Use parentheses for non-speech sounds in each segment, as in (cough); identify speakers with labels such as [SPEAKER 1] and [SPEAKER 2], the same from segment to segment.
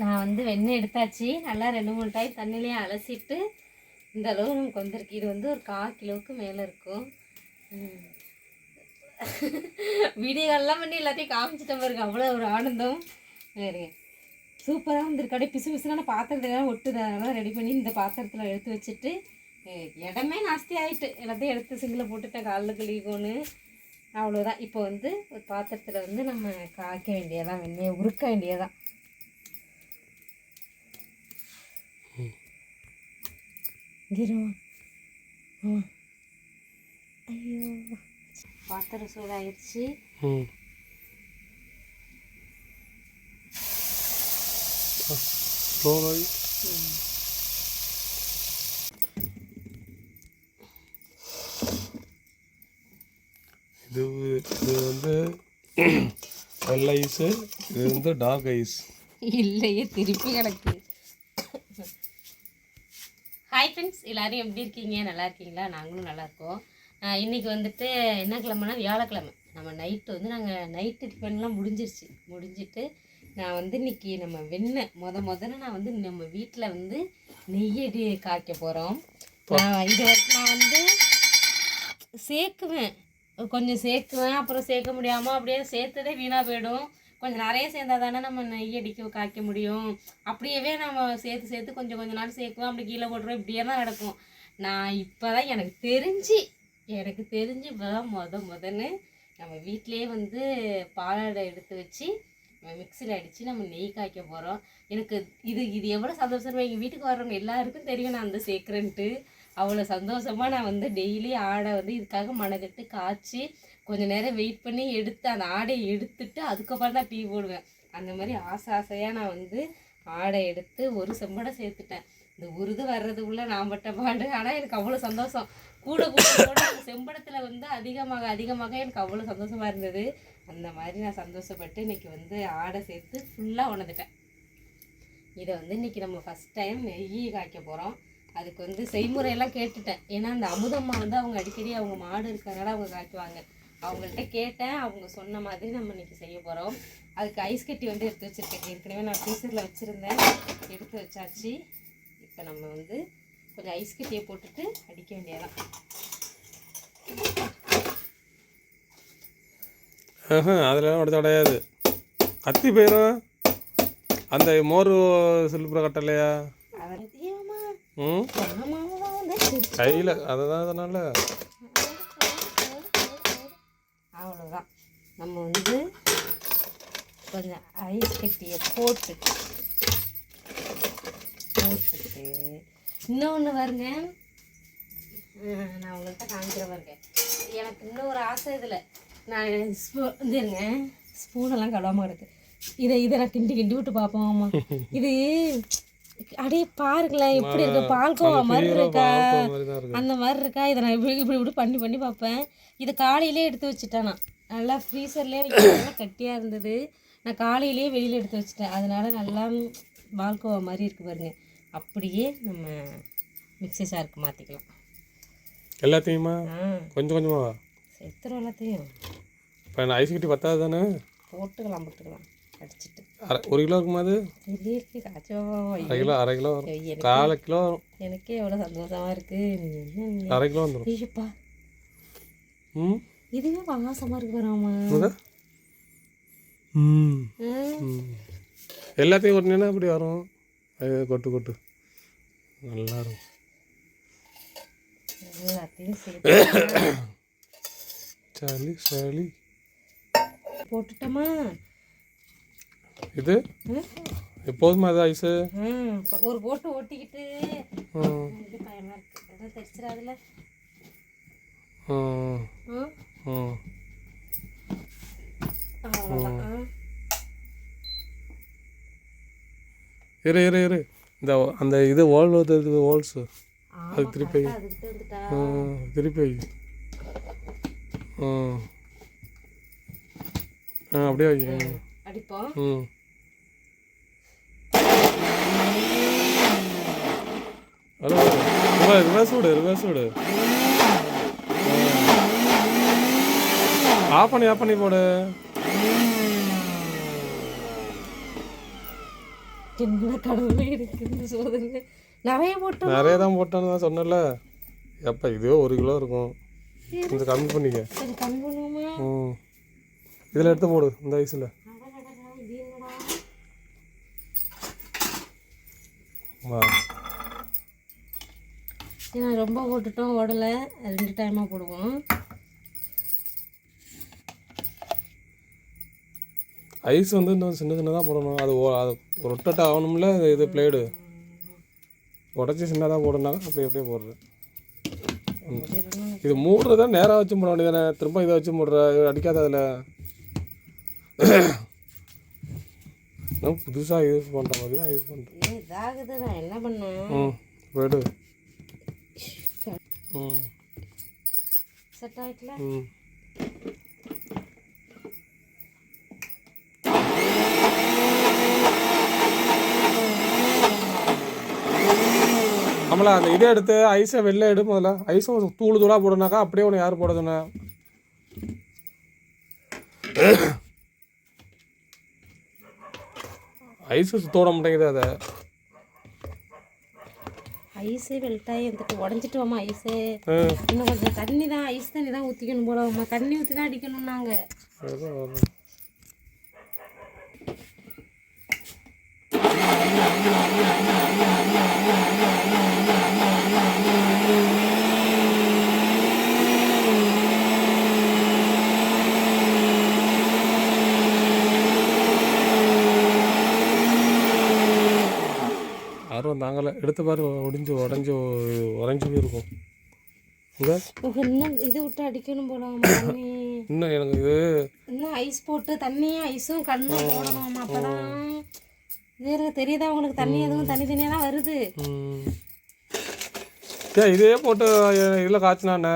[SPEAKER 1] நான் வந்து வெண்ணெய் எடுத்தாச்சு நல்லா ரெண்டு மூணு டைம் தண்ணிலையும் அலசிட்டு இந்த அளவு நமக்கு வந்திருக்கு இது வந்து ஒரு கால் கிலோவுக்கு மேலே இருக்கும் வீடியோலாம் பண்ணி எல்லாத்தையும் காமிச்சிட்டேன் பாருங்க அவ்வளோ ஒரு ஆனந்தம் வேறு சூப்பராக வந்திருக்கு அப்படியே பிசு பிசுக்கான பாத்திரத்துக்காக ஒட்டுது அதெல்லாம் ரெடி பண்ணி இந்த பாத்திரத்தில் எடுத்து வச்சுட்டு இடமே நாஸ்தி ஆகிட்டு எல்லாத்தையும் எடுத்து சிங்கில் போட்டுட்டேன் காலில் கழிக்கோன்னு அவ்வளோதான் இப்போ வந்து ஒரு பாத்திரத்தில் வந்து நம்ம காய்க்க வேண்டியதான் வெந்நியை உருக்க வேண்டியதான் ஐயோ பாத்திரம்
[SPEAKER 2] ம் ம் இது வந்து வெள்ளை ஐஸு இது வந்து டார்க் ஐஸ்
[SPEAKER 1] இல்லையே திருப்பி கிடக்கு ஹாய் ஃப்ரெண்ட்ஸ் எல்லாரும் எப்படி இருக்கீங்க நல்லா இருக்கீங்களா நாங்களும் நல்லா இருக்கோம் இன்னைக்கு வந்துட்டு என்ன கிழமைனா வியாழக்கிழமை நம்ம நைட்டு வந்து நாங்கள் நைட்டு டிஃபன்லாம் முடிஞ்சிருச்சு முடிஞ்சிட்டு நான் வந்து இன்னைக்கு நம்ம வெண்ணெய் மொத முதல்ல நான் வந்து நம்ம வீட்டில் வந்து நெய்யடி காய்க்க போகிறோம் இது வரைக்கும் நான் வந்து சேர்க்குவேன் கொஞ்சம் சேர்க்குவேன் அப்புறம் சேர்க்க முடியாமல் அப்படியே சேர்த்ததே வீணாக போயிடும் கொஞ்சம் நிறைய சேர்ந்தா தானே நம்ம நெய் அடிக்க காய்க்க முடியும் அப்படியே நம்ம சேர்த்து சேர்த்து கொஞ்சம் கொஞ்சம் நாள் சேர்க்குவோம் அப்படி கீழே போட்டுருவோம் இப்படியே தான் நடக்கும் நான் இப்போ தான் எனக்கு தெரிஞ்சு எனக்கு தெரிஞ்சு இப்போ தான் முத முதன்னு நம்ம வீட்டிலே வந்து பாலாடை எடுத்து வச்சு நம்ம மிக்சியில் அடித்து நம்ம நெய் காய்க்க போகிறோம் எனக்கு இது இது எவ்வளோ சந்தோஷமாக எங்கள் வீட்டுக்கு வர்றவங்க எல்லாருக்கும் தெரியும் நான் அந்த சேர்க்குறேன்ட்டு அவ்வளோ சந்தோஷமாக நான் வந்து டெய்லி ஆடை வந்து இதுக்காக மனக்கட்டு காய்ச்சி கொஞ்சம் நேரம் வெயிட் பண்ணி எடுத்து அந்த ஆடையை எடுத்துட்டு அதுக்கப்புறம் தான் டீ போடுவேன் அந்த மாதிரி ஆசை ஆசையாக நான் வந்து ஆடை எடுத்து ஒரு செம்படை சேர்த்துட்டேன் இந்த உருது வர்றதுக்குள்ளே நான் பட்ட பாடு ஆனால் எனக்கு அவ்வளோ சந்தோஷம் கூட கூட செம்படத்தில் வந்து அதிகமாக அதிகமாக எனக்கு அவ்வளோ சந்தோஷமாக இருந்தது அந்த மாதிரி நான் சந்தோஷப்பட்டு இன்றைக்கி வந்து ஆடை சேர்த்து ஃபுல்லாக உணர்ந்துட்டேன் இதை வந்து இன்றைக்கி நம்ம ஃபஸ்ட் டைம் நெய் காய்க்க போகிறோம் அதுக்கு வந்து செய்முறையெல்லாம் கேட்டுட்டேன் ஏன்னா அந்த அமுதம்மா வந்து அவங்க அடிக்கடி அவங்க மாடு இருக்கிறனால அவங்க காட்டுவாங்க அவங்கள்ட்ட கேட்டேன் அவங்க சொன்ன மாதிரி நம்ம இன்றைக்கி செய்ய போகிறோம் அதுக்கு ஐஸ் கட்டி வந்து எடுத்து வச்சுருக்கேன் ஏற்கனவே நான் ஃப்ரீசரில் வச்சுருந்தேன் எடுத்து வச்சாச்சு இப்போ நம்ம வந்து கொஞ்சம் ஐஸ் கட்டியை போட்டுட்டு அடிக்க வேண்டியதான்
[SPEAKER 2] அதெல்லாம் ஒரு உடையாது கத்தி போயிடும் அந்த மோர் சில்புற கட்டலையா அதையும் கையில் அதுதான் அதனால்
[SPEAKER 1] அவ்வளோதான் நம்ம வந்து கொஞ்சம் ஐஸ் கட்டியை போட்டுட்டு போட்டுட்டு இன்னொன்று வருங்க நான் உங்கள்கிட்ட காமிக்கிற பாருங்க எனக்கு இன்னொரு ஆசை இதில் நான் ஸ்பூ இதுங்க ஸ்பூனெல்லாம் கழுவாமல் கிடக்கு இதை இதை நான் கிண்டி கிண்டி விட்டு பார்ப்போம் (laughs) இது அடே பாருங்களேன் எப்படி இருக்கு பால்கோவா மாதிரி இருக்கா அந்த மாதிரி இருக்கா இதை நான் இப்படி இப்படி இப்படி பண்ணி பண்ணி பார்ப்பேன் இதை காலையிலே எடுத்து வச்சுட்டேன் நான் நல்லா ஃப்ரீசர்லேயே நல்லா கட்டியாக இருந்தது நான் காலையிலேயே வெளியில் எடுத்து வச்சுட்டேன் அதனால் நல்லா பால்கோவா மாதிரி இருக்குது பாருங்க அப்படியே நம்ம மிக்சி சாருக்கு மாற்றிக்கலாம்
[SPEAKER 2] எல்லாத்தையுமா கொஞ்சம் கொஞ்சமாக
[SPEAKER 1] எத்தனை எல்லாத்தையும்
[SPEAKER 2] இப்போ ஐஸ் கட்டி பத்தாது தானே
[SPEAKER 1] போட்டுக்கலாம் போட்டுக்கலாம்
[SPEAKER 2] அரை ஒரு கிலோ இருக்குமா அது அரை கிலோ அரை கிலோ வரும் காலை கிலோ வரும்
[SPEAKER 1] எனக்கே எவ்வளோ சந்தோஷமாக இருக்குது அரை கிலோ வந்துடும் ஐயப்பா ம் இதுவே வாசமாக இருக்கு வராமா
[SPEAKER 2] ம் எல்லாத்தையும் ஒட்டினா அப்படி வரும் அது கொட்டு கொட்டு நல்லா இருக்கும் சளி சளி போட்டுட்டோமா இது எப்போதுமா இது ஐஸு
[SPEAKER 1] ஒரு போட்டு ஓட்டிக்கிட்டு
[SPEAKER 2] இரு இரு இரு இந்த அந்த இது ஓல் இது அது திருப்பி திருப்பி ஆ அப்படியே
[SPEAKER 1] வைக்க
[SPEAKER 2] ம் రివర్స్ చూడు రివర్స్ చూడు ஆப்பனி ஆப்பனி போடு
[SPEAKER 1] என்ன கடவுளே நிறைய
[SPEAKER 2] தான் போட்டான்னு தான் சொன்னல எப்போ இதுவே ஒரு கிலோ இருக்கும் கொஞ்சம் கம்மி
[SPEAKER 1] பண்ணிக்க
[SPEAKER 2] இதில் எடுத்து போடு இந்த ஐஸில்
[SPEAKER 1] ஏன்னா ரொம்ப போட்டுட்டோம் உடலை ரெண்டு டைமாக போடுவோம்
[SPEAKER 2] ஐஸ் வந்து இன்னும் சின்ன சின்னதாக போடணும் அது அது ரொட்டட் ஆகணும்ல அது இது பிளேடு உடச்சி சின்னதாக போடணுனாலும் அப்படி அப்படியே போடுறேன் இது மூடுறத நேராக வச்சு போட வேண்டியதானே திரும்ப இதை வச்சு மூடுற அடிக்காத அதில் நான் புதுசாக யூஸ் பண்ணுற மாதிரி தான் யூஸ்
[SPEAKER 1] பண்ணுறேன் என்ன பண்ணேன் போய்டு நம்மளா
[SPEAKER 2] mm. mm. நம்மள அந்த இதை எடுத்து ஐஸை வெளில எடு முதல்ல ஐஸை தூள் தூளாக போடுனாக்கா அப்படியே ஒன்று யார் போட ஐஸ் (coughs) தோட சுத்தோட மாட்டேங்குது அதை
[SPEAKER 1] ஐஸே வெல்ட்டாகி வந்துட்டு வாமா ஐஸே இன்னும் கொஞ்சம் தண்ணி தான் ஐஸ் தண்ணி தான் ஊற்றிக்கணும் வாமா தண்ணி ஊற்றி தான் அடிக்கணும் நாங்கள்
[SPEAKER 2] நாங்களே எடுத்து பாரு ஒடிஞ்சு உடஞ்சி உறைஞ்சி போயிருக்கும்
[SPEAKER 1] இன்னும் இது விட்டு அடிக்கணும் போலாமா
[SPEAKER 2] இன்னும் எனக்கு இது
[SPEAKER 1] இன்னும் ஐஸ் போட்டு தண்ணியும் ஐஸும் கண்ணும் போடணுமா அப்பதான் வேறு தெரியுதா உங்களுக்கு தண்ணி எதுவும் தனி தனியாக தான் வருது
[SPEAKER 2] இதே போட்டு இதில் காய்ச்சினாண்ணே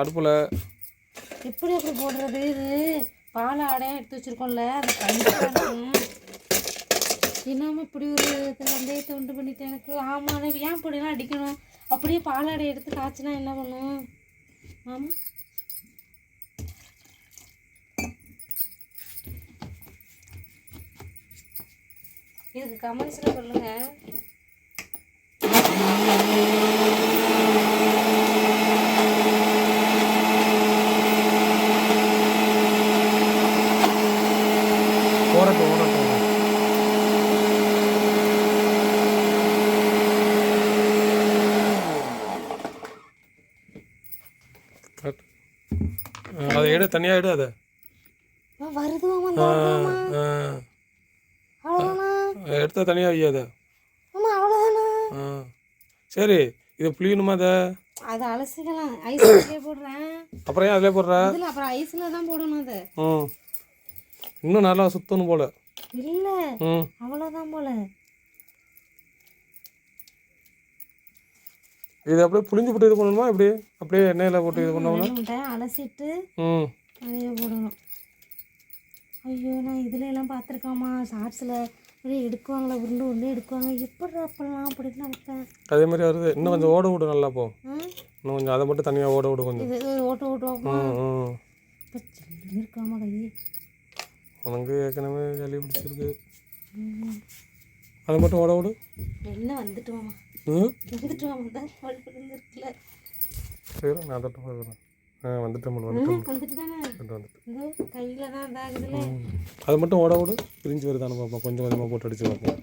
[SPEAKER 2] அடுப்பில்
[SPEAKER 1] எப்படி எப்படி போடுறது இது பால் ஆடையாக எடுத்து வச்சுருக்கோம்ல அது கண்டிப்பாக தினமும் இப்படி ஒரு வெந்தயத்தை உண்டு பண்ணிட்டு எனக்கு ஆமாம் ஏன் இப்படிலாம் அடிக்கணும் அப்படியே பாலாடை எடுத்து காய்ச்சினா என்ன பண்ணும் ஆமாம் இதுக்கு கமெண்ட்ஸில் சொல்லுங்கள்
[SPEAKER 2] கரெக்ட் அதை எடு தனியாக எடு அதை எடுத்தா தனியாக ஐயா அதை சரி இது புளியணுமா அதை
[SPEAKER 1] அது அலசிக்கலாம் ஐஸ்லயே போடுறேன்
[SPEAKER 2] அப்புறம் ஏன் அதுலயே போடுற
[SPEAKER 1] இல்ல அப்புறம் ஐஸ்ல தான் போடணும் அது ம்
[SPEAKER 2] இன்னும் நல்லா சுத்தணும் போல
[SPEAKER 1] இல்ல அவ்வளவுதான் போல
[SPEAKER 2] இது அப்படியே புளிஞ்சு போட்டு இது பண்ணணுமா இப்படி அப்படியே எண்ணெயில் போட்டு இது பண்ணோம்னா
[SPEAKER 1] அலசிட்டு ம் போடணும் ஐயோ நான் இதில் எல்லாம் பார்த்துருக்காமா ஷார்ட்ஸில் அப்படியே எடுக்குவாங்களா உருண்டு உருண்டு எடுக்குவாங்க எப்படி அப்பெல்லாம் அப்படிலாம் நினைப்பேன்
[SPEAKER 2] அதே மாதிரி வருது இன்னும் கொஞ்சம் ஓட விடு நல்லா போ இன்னும் கொஞ்சம் அதை மட்டும் தனியாக ஓட விடு
[SPEAKER 1] கொஞ்சம் ஓட்ட இருக்காமா கையே
[SPEAKER 2] உனக்கு ஏற்கனவே சளி பிடிச்சிருக்கு அதை மட்டும் ஓட விடு எல்லாம் வந்துட்டு சரி நான் அது மட்டும் ஓட ஓடு பிரிஞ்சு வருது பார்ப்போம் கொஞ்சம் கொஞ்சமாக போட்டு அடிச்சு பார்ப்போம்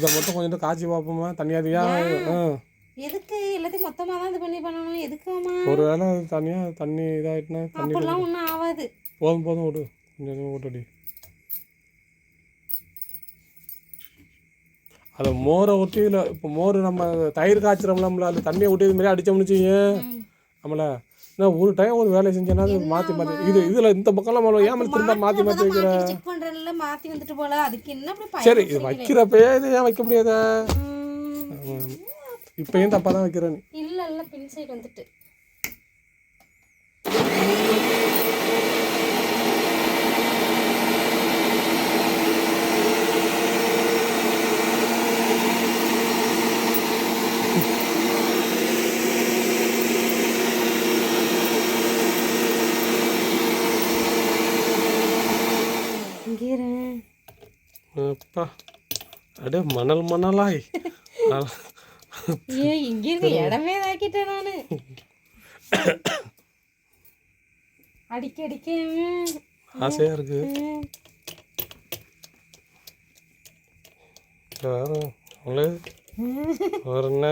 [SPEAKER 2] இதை மட்டும் கொஞ்சம் காய்ச்சி பார்ப்போமா தனியாக தியா
[SPEAKER 1] எதுக்கு எல்லாத்தையும் மொத்தமாக தான் இது பண்ணி பண்ணணும் எதுக்குமா
[SPEAKER 2] ஒரு வேளை தனியாக தண்ணி இதாகிட்டுனா
[SPEAKER 1] தண்ணி ஒன்றும் ஆகாது
[SPEAKER 2] போதும் போதும் விடு கொஞ்சம் விட்டுடி அதை மோரை ஒட்டி இல்லை இப்போ மோர் நம்ம தயிர் நம்மள அது தண்ணியை ஒட்டி இது மாதிரி அடித்தோம்னு வச்சுக்கோங்க நம்மள நான் ஒரு டைம் ஒரு வேலை செஞ்சேன்னா மாற்றி மாற்றி இது இதில் இந்த பக்கம்லாம் ஏமாத்தி திரும்ப மாற்றி மாற்றி வைக்கிற
[SPEAKER 1] மாத்தி வந்துட்டு போல அதுக்கு என்ன அப்படி
[SPEAKER 2] சரி இது வைக்கிறப்பயே இது ஏன் வைக்க முடியாதா இப்பயும் தப்பாக தான் வைக்கிறேன்
[SPEAKER 1] இல்ல இல்லை பின் சைடு வந்துட்டு அங்கேறேன்
[SPEAKER 2] அப்பா அடே மணல் மணலாய்
[SPEAKER 1] ஏ இங்க இருக்க இடமே தாக்கிட்டேன் நானு அடிக்க அடிக்க
[SPEAKER 2] ஆசையா இருக்கு ஒரு என்ன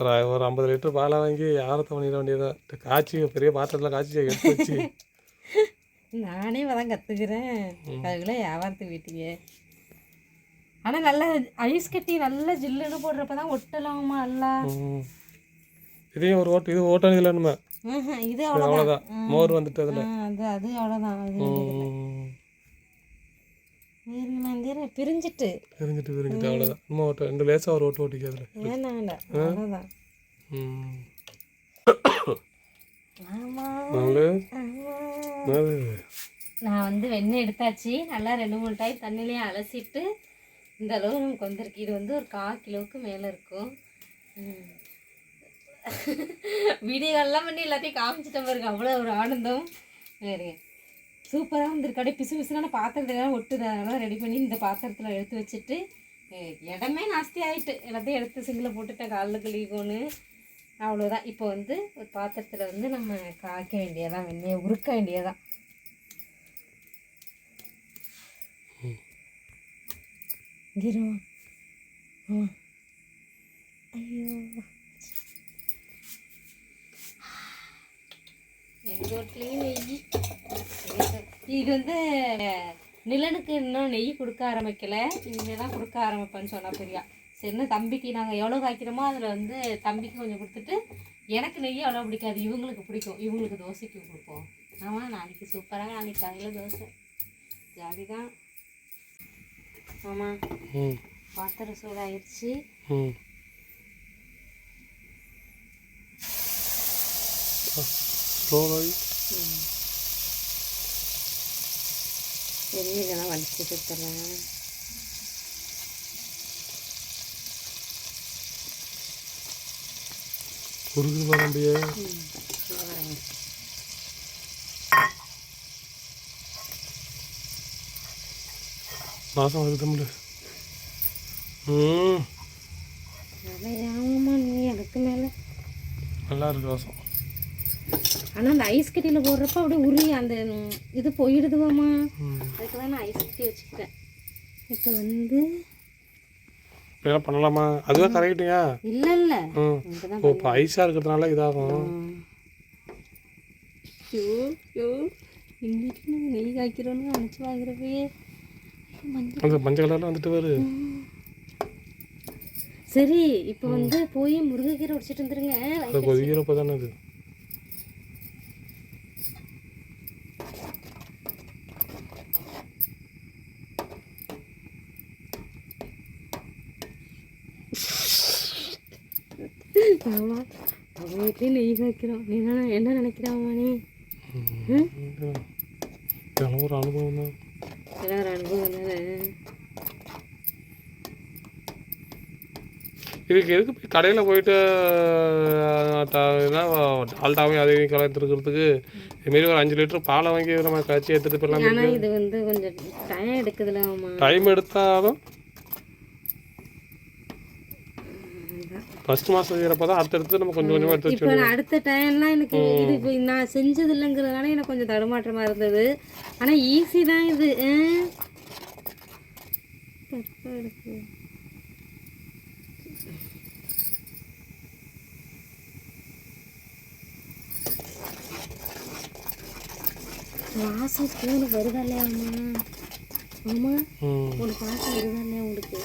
[SPEAKER 2] ஒரு ஐம்பது லிட்டர் பாலை வாங்கி யாரை தவணிட வேண்டியதான் காய்ச்சி பெரிய பாத்திரத்தில் காய்ச்சி எடுத்து வச்சு
[SPEAKER 1] நானே இப்போ கற்றுக்கிறேன் அதுக்குள்ளே வியாபாரத்துக்கு வீட்டுக்கு ஆனால் நல்லா ஐஸ் கட்டி நல்லா ஜில்லுன்னு போடுறப்ப தான் ஒட்டலாமா நல்லா
[SPEAKER 2] இதே ஒரு ஓட்டு இது ஓட்டணும் இல்லை நம்ம
[SPEAKER 1] இது அவ்வளோதான்
[SPEAKER 2] மோர் வந்துட்டு அதில்
[SPEAKER 1] அது அது அவ்வளோதான் பிரிஞ்சிட்டு
[SPEAKER 2] பிரிஞ்சிட்டு பிரிஞ்சிட்டு அவ்வளோதான் நம்ம ஓட்ட ரெண்டு லேசாக ஒரு ஓட்டு ஓட்டிக்காதுல
[SPEAKER 1] ஏன்னா வேண்டாம் அவ்வளோதான் ம் நான் வந்து வெண்ணெய் எடுத்தாச்சு நல்லா ரெண்டு மூணு டைம் தண்ணிலையே அலசிட்டு இந்த அளவு நமக்கு வந்திருக்கு இது வந்து ஒரு கால் கிலோவுக்கு மேலே இருக்கும் வீடியோலாம் பண்ணி எல்லாத்தையும் காமிச்சிட்டேன் பாருங்க அவ்வளோ ஒரு ஆனந்தம் வேறு சூப்பராக வந்திருக்கு அப்படியே பிசு பிசுனான பாத்திரத்துலாம் ஒட்டுது அதெல்லாம் ரெடி பண்ணி இந்த பாத்திரத்தில் எடுத்து வச்சுட்டு இடமே நாஸ்தி ஆகிட்டு எல்லாத்தையும் எடுத்து சிங்கில் போட்டுட்டேன் காலில் கழிக்கோன்னு அவ்வளோதான் இப்போ வந்து ஒரு பாத்திரத்தில் வந்து நம்ம காய்க்க வேண்டியதான் வெண்ணெயை உருக்க வேண்டியதான் ஐயோ நெய் இது வந்து நிலனுக்கு இன்னும் நெய் கொடுக்க ஆரம்பிக்கல இனிமே தான் கொடுக்க ஆரம்பிப்பேன்னு சொன்னா பெரியா சரின்னு தம்பிக்கு நாங்கள் எவ்வளோ காய்க்கிறோமோ அதில் வந்து தம்பிக்கு கொஞ்சம் கொடுத்துட்டு எனக்கு நெய் அவ்வளோ பிடிக்காது இவங்களுக்கு பிடிக்கும் இவங்களுக்கு தோசைக்கு கொடுப்போம் ஆமாம் நாளைக்கு சூப்பராக நாளைக்கு காலையில் தோசை ஜாதி தான் ஆமாம் பாத்திரம் சூடாயிருச்சு சரி இதெல்லாம் வலிச்சு கொடுத்துறேன்
[SPEAKER 2] குறுகுது பாருண்டியே வாசம் வருது தமிழ் ம் நல்லா இருக்கு வாசம்
[SPEAKER 1] ஆனால் அந்த ஐஸ் கட்டியில் போடுறப்ப அப்படியே உருவி அந்த இது போயிடுதுவாம்மா அதுக்கு தான் நான் ஐஸ் கட்டி வச்சுக்கிட்டேன் இப்போ வந்து
[SPEAKER 2] இப்படிலாம் பண்ணலாமா அதுவே கரெக்டுங்க இல்லை இல்லை ம் ஓ இப்போ ஐஸாக இருக்கிறதுனால இதாகும்
[SPEAKER 1] ஐயோ ஐயோ இன்னைக்கு நாங்கள் நெய் காய்க்கிறோன்னு நினச்சி வாங்குறவே
[SPEAKER 2] அந்த மஞ்சள் கலரில் வந்துட்டு வரு
[SPEAKER 1] சரி இப்போ வந்து போய் முருகக்கீரை உடிச்சிட்டு வந்துருங்க
[SPEAKER 2] கொதிக்கிறப்ப தானே அது
[SPEAKER 1] வைக்கிறோம் நீ என்ன நினைக்கிறாமா நீ
[SPEAKER 2] ஒரு அனுபவம் தான்
[SPEAKER 1] ஒரு அனுபவம் தானே
[SPEAKER 2] இதுக்கு எதுக்கு போய் கடையில் போயிட்டு என்ன டால்டாவையும் அதை கலந்துருக்கிறதுக்கு இதுமாரி ஒரு அஞ்சு லிட்டர் பாலை வாங்கி நம்ம காய்ச்சி எடுத்துகிட்டு
[SPEAKER 1] போயிடலாம் இது வந்து கொஞ்சம் டைம் எடுக்குதுல
[SPEAKER 2] டைம் எடுத்தாலும் ஃபர்ஸ்ட் மாசம் செய்யறப்ப தான் அடுத்தடுத்து நம்ம கொஞ்சம் கொஞ்சமா எடுத்து
[SPEAKER 1] இப்போ அடுத்த டைம்லாம் எனக்கு இது நான் செஞ்சது இல்லைங்கிறதுனால எனக்கு கொஞ்சம் தடுமாற்றமா இருந்தது ஆனா ஈஸி தான் இது வாசம் ஸ்பூன் வருதா இல்லையா அம்மா அம்மா உனக்கு பாட்டு வருதா இல்லையா உங்களுக்கு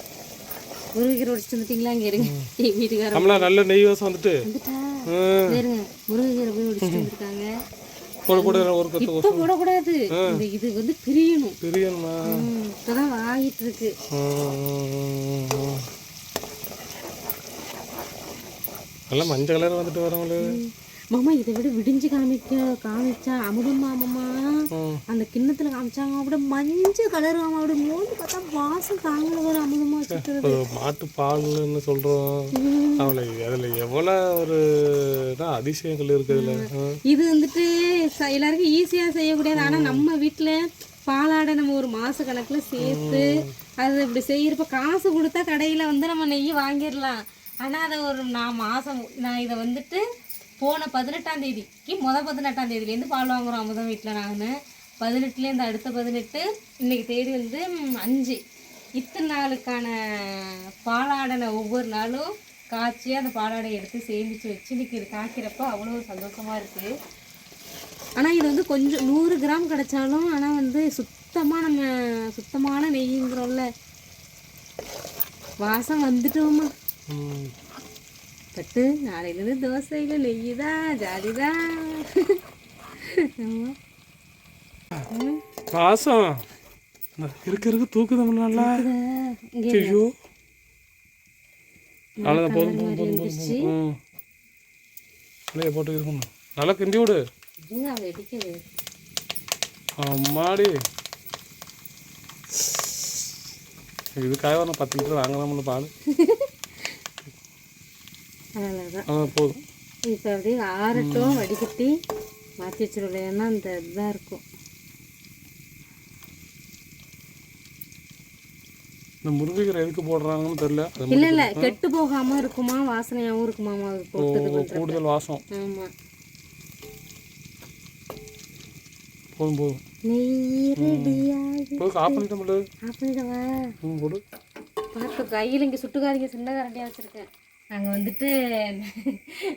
[SPEAKER 1] முருகீரை உடிச்சு வந்துட்டீங்களா இங்க இருங்க
[SPEAKER 2] வீட்டுக்காரர் நல்ல நெய் வாசம் வந்துட்டு
[SPEAKER 1] வந்துட்டா இருங்க போய் ஒரு போடக்கூடாது இது வந்து
[SPEAKER 2] இருக்கு நல்லா மஞ்சள் கலர் வந்துட்டு வரவங்களுக்கு
[SPEAKER 1] மாமா இதை விட விடிஞ்சு காமிக்க காமிச்சா அமுதம் மாமா அந்த கிண்ணத்துல காமிச்சாங்க அவட மஞ்சள் கலர் ஆமா அவட மூணு பார்த்தா வாசம் தாங்கல ஒரு அமுதமா
[SPEAKER 2] மாட்டு பால்னு சொல்றோம் அவளை அதுல எவ்வளவு ஒரு அதிசயங்கள் இருக்குதுல
[SPEAKER 1] இது வந்துட்டு எல்லாருக்கும் ஈஸியா செய்யக்கூடியது ஆனா நம்ம வீட்டுல பாலாடை நம்ம ஒரு மாச கணக்குல சேர்த்து அது இப்படி செய்யறப்ப காசு கொடுத்தா கடையில வந்து நம்ம நெய் வாங்கிடலாம் ஆனா அதை ஒரு நான் மாசம் நான் இதை வந்துட்டு போன பதினெட்டாம் தேதிக்கு மொதல் பதினெட்டாம் தேதியிலேருந்து பால் வாங்குகிறோம் அமுதம் வீட்டில் நான் பதினெட்டுலேருந்து அடுத்த பதினெட்டு இன்றைக்கி தேதி வந்து அஞ்சு இத்தனை நாளுக்கான பாலாடனை ஒவ்வொரு நாளும் காய்ச்சி அந்த பாலாடை எடுத்து சேமித்து வச்சு இன்றைக்கி இது காய்க்கிறப்ப அவ்வளோ சந்தோஷமாக இருக்குது ஆனால் இது வந்து கொஞ்சம் நூறு கிராம் கிடச்சாலும் ஆனால் வந்து சுத்தமாக நம்ம சுத்தமான நெய்ங்கிறோம்ல வாசம் வந்துட்டோமா പെട്ട് നാളെ നിന്ന് ദോശയില് ലയ്യതാ ജാലിതാ
[SPEAKER 2] ദാസാ അമ്മാടി ഇത് കായ പറഞ്ഞ പത്തി വാങ്ങണം നമ്മള് പാല് (laughs)
[SPEAKER 1] அவ்வளோதான் போதும் இப்போ அப்படியே ஆறட்டும் வடிகட்டி மாற்றி வச்சிருவோம் ஏன்னா அந்த இதுதான் இருக்கும்
[SPEAKER 2] இந்த முருங்கைக்கீரை எதுக்கு போடுறாங்கன்னு தெரியல
[SPEAKER 1] இல்ல இல்ல கெட்டு போகாம இருக்குமா வாசனையாவும் இருக்குமாமா
[SPEAKER 2] கூடுதல் வாசம் ஆமா போதும்
[SPEAKER 1] போதும் போதும் ஆஃப் பண்ணிட்டோம்ல ஆஃப் பண்ணிடவா போடு சுட்டுக்காரங்க சின்ன கரண்டியாக வச்சிருக்கேன் நாங்கள் வந்துட்டு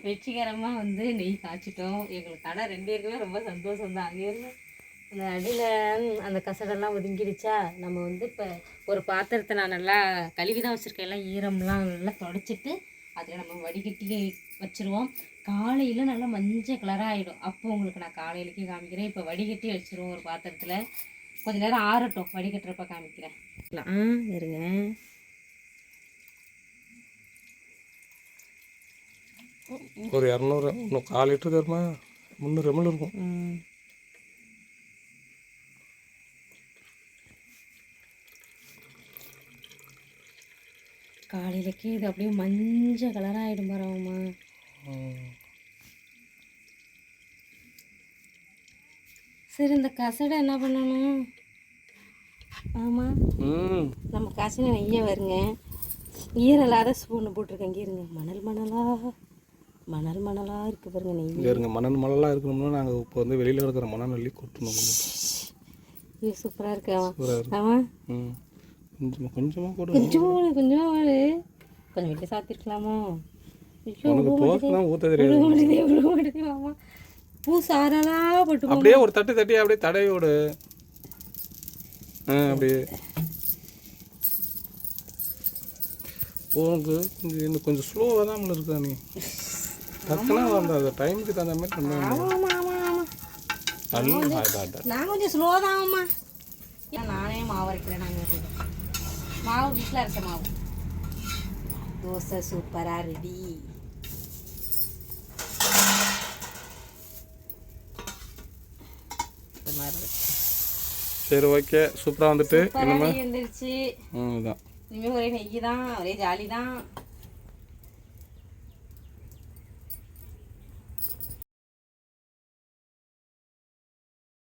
[SPEAKER 1] வெற்றிகரமாக வந்து நெய் காய்ச்சிட்டோம் எங்களுக்கு கடை ரெண்டு பேருக்குமே ரொம்ப சந்தோஷம் தான் அங்கேயிருந்து அந்த அடியில் அந்த கசடெல்லாம் ஒதுங்கிடுச்சா நம்ம வந்து இப்போ ஒரு பாத்திரத்தை நான் நல்லா கழுவி தான் வச்சுருக்கேன் எல்லாம் ஈரம்லாம் நல்லா தொடச்சிட்டு அதில் நம்ம வடிகட்டி வச்சுருவோம் காலையில் நல்லா மஞ்சள் கலராக ஆகிடும் அப்போ உங்களுக்கு நான் காலையிலக்கே காமிக்கிறேன் இப்போ வடிகட்டி வச்சுருவோம் ஒரு பாத்திரத்தில் கொஞ்சம் நேரம் ஆறட்டும் வடிகட்டுறப்ப காமிக்கிறேன் இருங்க
[SPEAKER 2] ஒரு இரநூறு இன்னும் கால் லிட்டர் தருமா முந்நூறு எம்எல் இருக்கும்
[SPEAKER 1] காலையிலக்கே இது அப்படியே மஞ்சள் கலராக ஆகிடும் பாருமா சரி இந்த கசடை என்ன பண்ணணும் ஆமாம் நம்ம கசடை நெய்ய வருங்க ஈரலாத ஸ்பூன் போட்டிருக்கேன் இங்கே இருங்க மணல் மணலாக மணல் மணலாக இருக்குது பாருங்க
[SPEAKER 2] நெய் இருங்க மணல் மணலாக இருக்கணும்னா நாங்கள் இப்போ வந்து வெளியில் இருக்கிற மணநெல்லி கொட்டணும்
[SPEAKER 1] ஐயோ சூப்பராக இருக்கு கொஞ்சமாக கொஞ்சமாக போடு கொஞ்சமாக கொஞ்சமாக போடு கொஞ்சம் வீட்டில் சாத்திருக்கலாமோ
[SPEAKER 2] அப்படியே ஒரு தட்டு அப்படியே அப்படியே கொஞ்சம் கொஞ்சம் ஸ்லோவாக தான் இருக்கா நீ டக்குலாம் வந்து அது டைமுக்கு தகுந்த மாதிரி
[SPEAKER 1] நம்ம கொஞ்சம் ஸ்லோ தான்மா நானே மாவு அரைக்கிறேன் மாவு வீட்டில் அரைச்ச மாவு தோசை சூப்பராக ரெடி
[SPEAKER 2] சரி ஓகே சூப்பராக வந்துட்டு
[SPEAKER 1] என்னமா ஒரே நெய் தான் ஒரே ஜாலி தான்